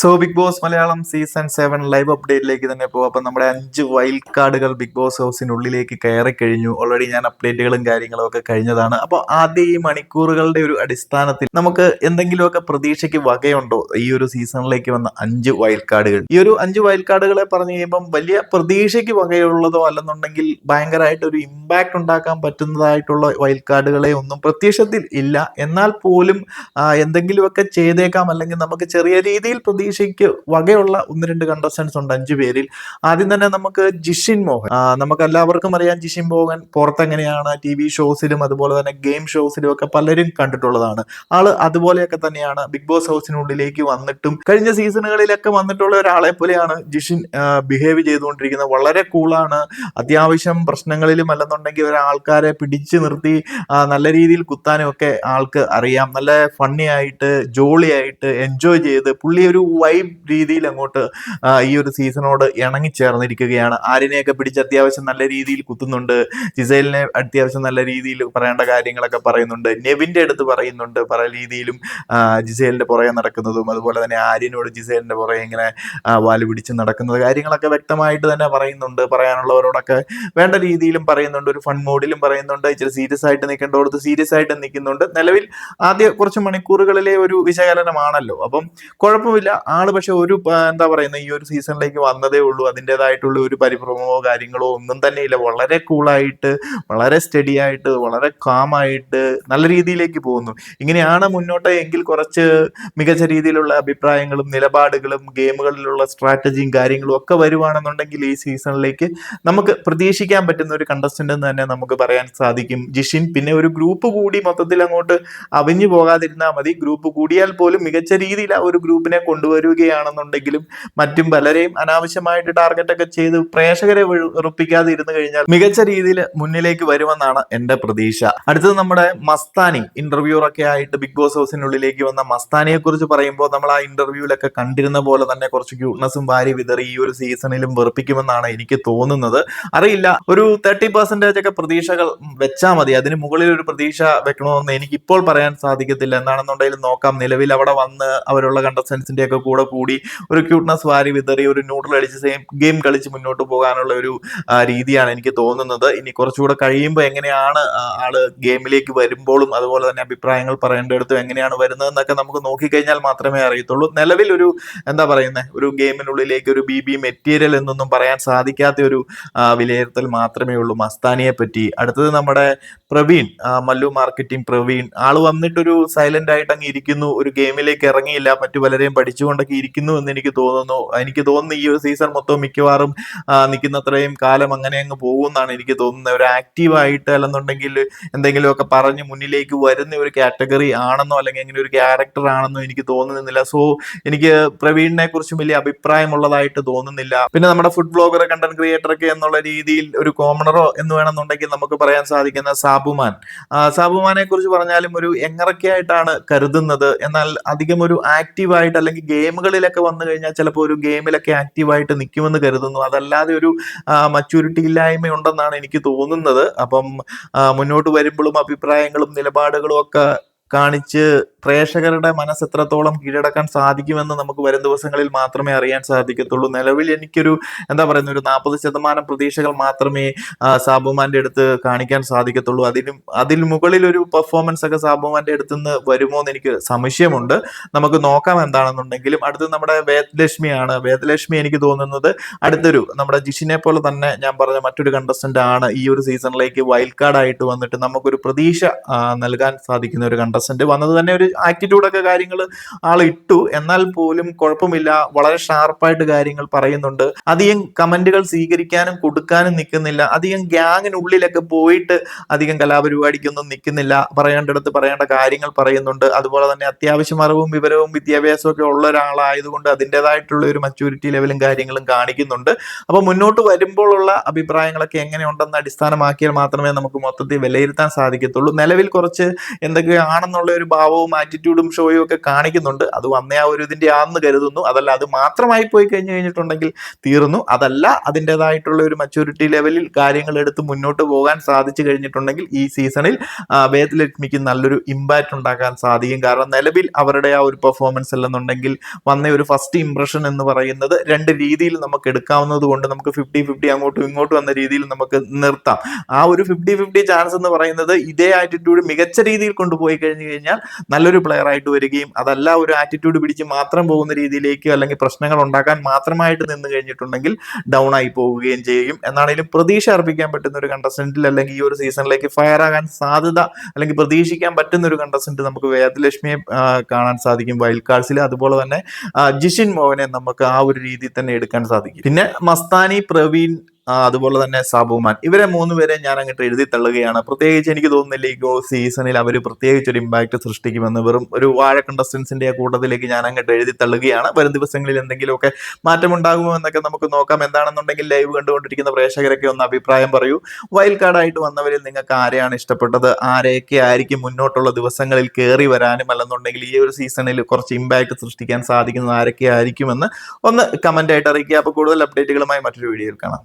So Bigg Boss Malayalam season seven live അപ്ഡേറ്റിലേക്ക് തന്നെ പോകും. അപ്പം നമ്മുടെ അഞ്ച് വൈൽഡ് കാർഡുകൾ ബിഗ് ബോസ് ഹൗസിനുള്ളിലേക്ക് കയറി കഴിഞ്ഞു. ഓൾറെഡി ഞാൻ അപ്ഡേറ്റുകളും കാര്യങ്ങളും ഒക്കെ കഴിഞ്ഞതാണ്. അപ്പോൾ ആദ്യം ഈ മണിക്കൂറുകളുടെ ഒരു അടിസ്ഥാനത്തിൽ നമുക്ക് എന്തെങ്കിലുമൊക്കെ പ്രതീക്ഷയ്ക്ക് വകയുണ്ടോ? ഈ ഒരു സീസണിലേക്ക് വന്ന അഞ്ച് വൈൽഡ് കാർഡുകൾ ഈ ഒരു അഞ്ച് വൈൽഡ് കാർഡുകളെ പറഞ്ഞു കഴിയുമ്പം വലിയ പ്രതീക്ഷയ്ക്ക് വകയുള്ളതോ അല്ലെന്നുണ്ടെങ്കിൽ ഭയങ്കരമായിട്ട് ഒരു ഇമ്പാക്ട് ഉണ്ടാക്കാൻ പറ്റുന്നതായിട്ടുള്ള വൈൽഡ് കാർഡുകളെ ഒന്നും പ്രത്യക്ഷത്തിൽ ഇല്ല. എന്നാൽ പോലും എന്തെങ്കിലുമൊക്കെ ചെയ്തേക്കാം. അല്ലെങ്കിൽ നമുക്ക് ചെറിയ രീതിയിൽ പ്രതീക്ഷയ്ക്ക് വകയുള്ള ഒന്ന് രണ്ട് കണ്ടസ്റ്റൻസ് ഉണ്ട് അഞ്ചു പേരിൽ. ആദ്യം തന്നെ നമുക്ക് ജിഷിൻ മോഹൻ. നമുക്ക് എല്ലാവർക്കും അറിയാം ജിഷിൻ മോഹൻ പുറത്തെങ്ങനെയാണ് ടി വി ഷോസിലും അതുപോലെ തന്നെ ഗെയിം ഷോസിലും ഒക്കെ പലരും കണ്ടിട്ടുള്ളതാണ്. ആൾ അതുപോലെയൊക്കെ തന്നെയാണ് ബിഗ് ബോസ് ഹൗസിനുള്ളിലേക്ക് വന്നിട്ടും കഴിഞ്ഞ സീസണുകളിലൊക്കെ വന്നിട്ടുള്ള ഒരാളെ പോലെയാണ് ജിഷിൻ ബിഹേവ് ചെയ്തുകൊണ്ടിരിക്കുന്നത്. വളരെ കൂളാണ് അത്യാവശ്യം പ്രശ്നങ്ങളിലും അല്ലെന്നുണ്ടെങ്കിൽ ഒരാൾക്കാരെ പിടിച്ചു നിർത്തി നല്ല രീതിയിൽ കുത്താനും ഒക്കെ ആൾക്ക് അറിയാം. നല്ല ഫണ്ണി ആയിട്ട് ജോളിയായിട്ട് എൻജോയ് ചെയ്ത് പുള്ളി ഒരു വൈബ് രീതിയിൽ അങ്ങോട്ട് ഈ ഒരു സീസണോട് ഇണങ്ങി ചേർന്നിരിക്കുകയാണ്. ആരിനെയൊക്കെ പിടിച്ച് അത്യാവശ്യം നല്ല രീതിയിൽ കുത്തുന്നുണ്ട്. ജിസൈലിനെ അത്യാവശ്യം നല്ല രീതിയിൽ പറയേണ്ട കാര്യങ്ങളൊക്കെ പറയുന്നുണ്ട്. നെവിന്റെ അടുത്ത് പറയുന്നുണ്ട് പല രീതിയിലും ജിസൈലിന്റെ പുറകെ നടക്കുന്നതും. അതുപോലെ തന്നെ ആര്യനോട് ജിസൈലിന്റെ പുറകെ ഇങ്ങനെ വാൽ പിടിച്ച് നടക്കുന്നത് കാര്യങ്ങളൊക്കെ വ്യക്തമായിട്ട് തന്നെ പറയുന്നുണ്ട്. പറയാനുള്ളവരോടൊക്കെ വേണ്ട രീതിയിലും പറയുന്നുണ്ട്. ഒരു ഫൺ മോഡിലും പറയുന്നുണ്ട്. ഇച്ചിരി സീരിയസ് ആയിട്ട് നിൽക്കേണ്ടവർക്ക് സീരിയസ് ആയിട്ട് നിൽക്കുന്നുണ്ട്. നിലവിൽ ആദ്യ കുറച്ച് മണിക്കൂറുകളിലെ ഒരു വിശകലനമാണല്ലോ. അപ്പം കുഴപ്പമില്ല. ആൾ പക്ഷെ ഒരു എന്താ പറയുന്നത് ഈ ഒരു സീസണിലേക്ക് വന്നതേ ഉള്ളൂ. അതിന്റെതായിട്ടുള്ള ഒരു പരിഭ്രമമോ കാര്യങ്ങളോ ഒന്നും തന്നെ ഇല്ല വളരെ കൂളായിട്ട് വളരെ സ്റ്റഡി ആയിട്ട് വളരെ കാമായിട്ട് നല്ല രീതിയിലേക്ക് പോകുന്നു. ഇങ്ങനെയാണ് മുന്നോട്ട് എങ്കിൽ കുറച്ച് മികച്ച രീതിയിലുള്ള അഭിപ്രായങ്ങളും നിലപാടുകളും ഗെയിമുകളിലുള്ള സ്ട്രാറ്റജിയും കാര്യങ്ങളും ഒക്കെ വരുവാണെന്നുണ്ടെങ്കിൽ ഈ സീസണിലേക്ക് നമുക്ക് പ്രതീക്ഷിക്കാൻ പറ്റുന്ന ഒരു കണ്ടസ്റ്റന്റ് എന്ന് തന്നെ നമുക്ക് പറയാൻ സാധിക്കും. ജിഷിൻ പിന്നെ ഒരു ഗ്രൂപ്പ് കൂടി മൊത്തത്തിൽ അങ്ങോട്ട് അവിഞ്ഞു പോകാതിരുന്നാൽ മതി. ഗ്രൂപ്പ് കൂടിയാൽ പോലും മികച്ച രീതിയിൽ ആ ഒരു ഗ്രൂപ്പിനെ കൊണ്ടുവരികയാണെന്നുണ്ടെങ്കിലും മറ്റും പലരെയും അനാവശ്യമായിട്ട് ടാർഗറ്റ് ഒക്കെ ചെയ്ത് പ്രേക്ഷകരെ ഉറപ്പിക്കാതെ ഇരുന്നു കഴിഞ്ഞാൽ മികച്ച രീതിയിൽ മുന്നിലേക്ക് വരുമെന്നാണ് എന്റെ പ്രതീക്ഷ. അടുത്തത് നമ്മുടെ മസ്താനി ഇന്റർവ്യൂർ ഒക്കെ ആയിട്ട് ബിഗ് ബോസ് ഹൗസിനുള്ളിലേക്ക് വന്ന മസ്താനിയെ കുറിച്ച് പറയുമ്പോൾ നമ്മൾ ആ ഇന്റർവ്യൂവിലൊക്കെ കണ്ടിരുന്ന പോലെ തന്നെ കുറച്ച് ക്യൂട്ട്നസും ഭാര്യ വിതറി ഈ ഒരു സീസണിലും വെറുപ്പിക്കുമെന്നാണ് എനിക്ക് തോന്നുന്നത്. അറിയില്ല ഒരു തേർട്ടി പെർസെന്റേജ് ഒക്കെ പ്രതീക്ഷകൾ വെച്ചാൽ മതി. അതിന് മുകളിൽ ഒരു പ്രതീക്ഷ വെക്കണമെന്ന് എനിക്ക് ഇപ്പോൾ പറയാൻ സാധിക്കത്തില്ല. എന്താണെന്നുണ്ടെങ്കിലും നോക്കാം. നിലവിൽ അവിടെ വന്ന് അവരുള്ള കണ്ടസ്റ്റൻസിന്റെ കൂടെ കൂടി ഒരു ക്യൂട്ട്നസ് വാരി വിതറി ഒരു ന്യൂട്രൽ അടിച്ച് സെയിം ഗെയിം കളിച്ച് മുന്നോട്ട് പോകാനുള്ള ഒരു രീതിയാണ് എനിക്ക് തോന്നുന്നത്. ഇനി കുറച്ചുകൂടെ കഴിയുമ്പോൾ എങ്ങനെയാണ് ആൾ ഗെയിമിലേക്ക് വരുമ്പോഴും അതുപോലെ തന്നെ അഭിപ്രായങ്ങൾ പറയേണ്ടടുത്തും എങ്ങനെയാണ് വരുന്നതെന്നൊക്കെ നമുക്ക് നോക്കിക്കഴിഞ്ഞാൽ മാത്രമേ അറിയത്തുള്ളൂ. നിലവിൽ ഒരു എന്താ പറയുന്നത് ഒരു ഗെയിമിനുള്ളിലേക്ക് ഒരു ബി ബി മെറ്റീരിയൽ എന്നൊന്നും പറയാൻ സാധിക്കാത്ത ഒരു വിലയിരുത്തൽ മാത്രമേ ഉള്ളൂ. മസ്താനിയെ പറ്റി. അടുത്തത് നമ്മുടെ പ്രവീൺ മല്ലു മാർക്കറ്റിംഗ് പ്രവീൺ. ആൾ വന്നിട്ടൊരു സൈലന്റ് ആയിട്ട് അങ്ങ് ഇരിക്കുന്നു. ഒരു ഗെയിമിലേക്ക് ഇറങ്ങിയില്ല. മറ്റു പലരെയും പഠിച്ചുകൊണ്ടൊക്കെ ഇരിക്കുന്നു എന്ന് എനിക്ക് തോന്നുന്നു. എനിക്ക് തോന്നുന്നു ഈ ഒരു സീസൺ മൊത്തം മിക്കവാറും നിൽക്കുന്നത്രയും കാലം അങ്ങനെ അങ്ങ് പോകുമെന്നാണ് എനിക്ക് തോന്നുന്നത്. ഒരു ആക്റ്റീവ് ആയിട്ട് അല്ലെന്നുണ്ടെങ്കിൽ എന്തെങ്കിലുമൊക്കെ പറഞ്ഞ് മുന്നിലേക്ക് വരുന്ന ഒരു കാറ്റഗറി ആണെന്നോ അല്ലെങ്കിൽ അങ്ങനെ ഒരു ക്യാരക്ടർ ആണെന്നോ എനിക്ക് തോന്നുന്നില്ല. സോ എനിക്ക് പ്രവീണിനെ കുറിച്ചും വലിയ അഭിപ്രായമുള്ളതായിട്ട് തോന്നുന്നില്ല. പിന്നെ നമ്മുടെ ഫുഡ് ബ്ലോഗർ കണ്ടന്റ് ക്രിയേറ്റർ ഒക്കെ എന്നുള്ള രീതിയിൽ ഒരു കോമണറോ എന്ന് വേണമെന്നുണ്ടെങ്കിൽ നമുക്ക് പറയാൻ സാധിക്കുന്ന സാബുമാൻ. സാബുമാനെ കുറിച്ച് പറഞ്ഞാലും ഒരു എങ്ങറൊക്കെ ആയിട്ടാണ് കരുതുന്നത്. എന്നാൽ അധികം ഒരു ആക്റ്റീവ് ആയിട്ട് അല്ലെങ്കിൽ ഗെയിമുകളിലൊക്കെ വന്നു കഴിഞ്ഞാൽ ചിലപ്പോൾ ഒരു ഗെയിമിലൊക്കെ ആക്റ്റീവായിട്ട് നിൽക്കുമെന്ന് കരുതുന്നു. അതല്ലാതെ ഒരു മച്യൂരിറ്റി ഇല്ലായ്മ ഉണ്ടെന്നാണ് എനിക്ക് തോന്നുന്നത്. അപ്പം മുന്നോട്ട് വരുമ്പോഴും അഭിപ്രായങ്ങളും നിലപാടുകളും ഒക്കെ കാണിച്ച് പ്രേക്ഷകരുടെ മനസ്സ് എത്രത്തോളം കീഴടക്കാൻ സാധിക്കുമെന്ന് നമുക്ക് വരും ദിവസങ്ങളിൽ മാത്രമേ അറിയാൻ സാധിക്കത്തുള്ളൂ. നിലവിൽ എനിക്കൊരു എന്താ പറയുന്ന ഒരു നാൽപ്പത് ശതമാനം പ്രതീക്ഷകൾ മാത്രമേ സാബുമാന്റെ അടുത്ത് കാണിക്കാൻ സാധിക്കത്തുള്ളൂ. അതിനും അതിൽ മുകളിൽ ഒരു പെർഫോമൻസ് ഒക്കെ സാബുമാന്റെ അടുത്ത് നിന്ന് വരുമോ എന്ന് എനിക്ക് സംശയമുണ്ട്. നമുക്ക് നോക്കാം എന്താണെന്നുണ്ടെങ്കിലും. അടുത്ത് നമ്മുടെ വേദലക്ഷ്മിയാണ്. വേദലക്ഷ്മി എനിക്ക് തോന്നുന്നത് അടുത്തൊരു നമ്മുടെ ജിഷിനെ പോലെ തന്നെ ഞാൻ പറഞ്ഞ മറ്റൊരു കണ്ടസ്റ്റന്റ് ആണ് ഈ ഒരു സീസണിലേക്ക് വൈൽഡ് കാർഡ് ആയിട്ട് വന്നിട്ട് നമുക്കൊരു പ്രതീക്ഷ നൽകാൻ സാധിക്കുന്ന ഒരു കണ്ടസ്റ്റന്റ് വന്നത് തന്നെ ഒരു ആറ്റിറ്റ്യൂഡൊക്കെ കാര്യങ്ങൾ ആൾ ഇട്ടു. എന്നാൽ പോലും കുഴപ്പമില്ല. വളരെ ഷാർപ്പായിട്ട് കാര്യങ്ങൾ പറയുന്നുണ്ട്. അധികം കമന്റുകൾ സ്വീകരിക്കാനും കൊടുക്കാനും നിൽക്കുന്നില്ല. അധികം ഗ്യാങ്ങിനുള്ളിലൊക്കെ പോയിട്ട് അധികം കലാപരിപാടിക്കൊന്നും നിൽക്കുന്നില്ല. പറയേണ്ടടുത്ത് പറയേണ്ട കാര്യങ്ങൾ പറയുന്നുണ്ട്. അതുപോലെ തന്നെ അത്യാവശ്യം അറിവും വിവരവും വിദ്യാഭ്യാസവും ഒക്കെ ഉള്ള ഒരാളായതുകൊണ്ട് അതിന്റെതായിട്ടുള്ള ഒരു മച്യൂരിറ്റി ലെവലും കാര്യങ്ങളും കാണിക്കുന്നുണ്ട്. അപ്പൊ മുന്നോട്ട് വരുമ്പോഴുള്ള അഭിപ്രായങ്ങളൊക്കെ എങ്ങനെയുണ്ടെന്ന് അടിസ്ഥാനമാക്കിയാൽ മാത്രമേ നമുക്ക് മൊത്തത്തിൽ വിലയിരുത്താൻ സാധിക്കത്തുള്ളൂ. നിലവിൽ കുറച്ച് എന്തൊക്കെയാണെന്നുള്ള ഒരു ഭാവവും ആറ്റിറ്റ്യൂഡും ഷോയും ഒക്കെ കാണിക്കുന്നുണ്ട്. അത് വന്നേ ആ ഒരു ഇതിന്റെ ആണെന്ന് കരുതുന്നു. അതല്ല അത് മാത്രമായി പോയി കഴിഞ്ഞു കഴിഞ്ഞിട്ടുണ്ടെങ്കിൽ തീർന്നു. അതല്ല അതിന്റെതായിട്ടുള്ള ഒരു മെച്ചൂരിറ്റി ലെവലിൽ കാര്യങ്ങൾ എടുത്ത് മുന്നോട്ട് പോകാൻ സാധിച്ചു കഴിഞ്ഞിട്ടുണ്ടെങ്കിൽ ഈ സീസണിൽ വേദ വേദലക്ഷ്മിക്ക് നല്ലൊരു ഇമ്പാക്റ്റ് ഉണ്ടാക്കാൻ സാധിക്കും. കാരണം നിലവിൽ അവരുടെ ആ ഒരു പെർഫോമൻസ് അല്ലെന്നുണ്ടെങ്കിൽ വന്ന ഒരു ഫസ്റ്റ് ഇംപ്രഷൻ എന്ന് പറയുന്നത് രണ്ട് രീതിയിൽ നമുക്ക് എടുക്കാവുന്നത് കൊണ്ട് നമുക്ക് ഫിഫ്റ്റി ഫിഫ്റ്റി അങ്ങോട്ടും ഇങ്ങോട്ടും എന്ന രീതിയിൽ നമുക്ക് നിർത്താം. ആ ഒരു ഫിഫ്റ്റി ഫിഫ്റ്റി ചാൻസ് എന്ന് പറയുന്നത് ഇതേ ആറ്റിറ്റ്യൂഡ് മികച്ച രീതിയിൽ കൊണ്ടുപോയി കഴിഞ്ഞു കഴിഞ്ഞാൽ നല്ലൊരു പ്ലെയർ ആയിട്ട് വരികയും അതല്ല ഒരു ആറ്റിറ്റ്യൂഡ് പിടിച്ച് മാത്രം പോകുന്ന രീതിയിലേക്ക് അല്ലെങ്കിൽ പ്രശ്നങ്ങൾ ഉണ്ടാക്കാൻ മാത്രമായിട്ട് നിന്ന് കഴിഞ്ഞിട്ടുണ്ടെങ്കിൽ ഡൗൺ ആയി പോവുകയും ചെയ്യും. എന്നാണെങ്കിലും പ്രതീക്ഷ അർപ്പിക്കാൻ പറ്റുന്ന ഒരു കണ്ടസ്റ്റന്റിൽ അല്ലെങ്കിൽ ഈ ഒരു സീസണിലേക്ക് ഫയർ ആകാൻ സാധ്യത അല്ലെങ്കിൽ പ്രതീക്ഷിക്കാൻ പറ്റുന്ന ഒരു കണ്ടസ്റ്റന്റ് നമുക്ക് വേദലക്ഷ്മിയെ കാണാൻ സാധിക്കും. വൈൽഡ് കാർഡ്സിൽ അതുപോലെ തന്നെ ജിഷിൻ മോഹനെ നമുക്ക് ആ ഒരു രീതിയിൽ തന്നെ എടുക്കാൻ സാധിക്കും. പിന്നെ മസ്താനി പ്രവീൺ അതുപോലെ തന്നെ സാബുമാൻ. ഇവരെ മൂന്നുപേരെ ഞാൻ അങ്ങോട്ട് എഴുതി തള്ളുകയാണ്. പ്രത്യേകിച്ച് എനിക്ക് തോന്നുന്നില്ല ഈ ഗോ സീസണിൽ അവർ പ്രത്യേകിച്ച് ഒരു ഇമ്പാക്ട് സൃഷ്ടിക്കുമെന്ന്. വെറും ഒരു വാഴ കണ്ടസ്റ്റൻസിന്റെ കൂട്ടത്തിലേക്ക് ഞാൻ അങ്ങോട്ട് എഴുതി തള്ളുകയാണ്. വരും ദിവസങ്ങളിൽ എന്തെങ്കിലുമൊക്കെ മാറ്റമുണ്ടാകുമോ എന്നൊക്കെ നമുക്ക് നോക്കാം. എന്താണെന്നുണ്ടെങ്കിൽ ലൈവ് കണ്ടുകൊണ്ടിരിക്കുന്ന പ്രേക്ഷകരൊക്കെ ഒന്ന് അഭിപ്രായം പറയൂ. വൈൽഡ് കാർഡായിട്ട് വന്നവരിൽ നിങ്ങൾക്ക് ആരെയാണ് ഇഷ്ടപ്പെട്ടത്? ആരെയൊക്കെ ആയിരിക്കും മുന്നോട്ടുള്ള ദിവസങ്ങളിൽ കയറി വരാനും അല്ലെന്നുണ്ടെങ്കിൽ ഈ ഒരു സീസണിൽ കുറച്ച് ഇമ്പാക്ട് സൃഷ്ടിക്കാൻ സാധിക്കുന്നത് ആരൊക്കെ ആയിരിക്കുമെന്ന് ഒന്ന് കമന്റ് ആയിട്ട് അറിയിക്കുക. അപ്പോൾ കൂടുതൽ അപ്ഡേറ്റുകളുമായി മറ്റൊരു വീഡിയോയിൽ കാണാം.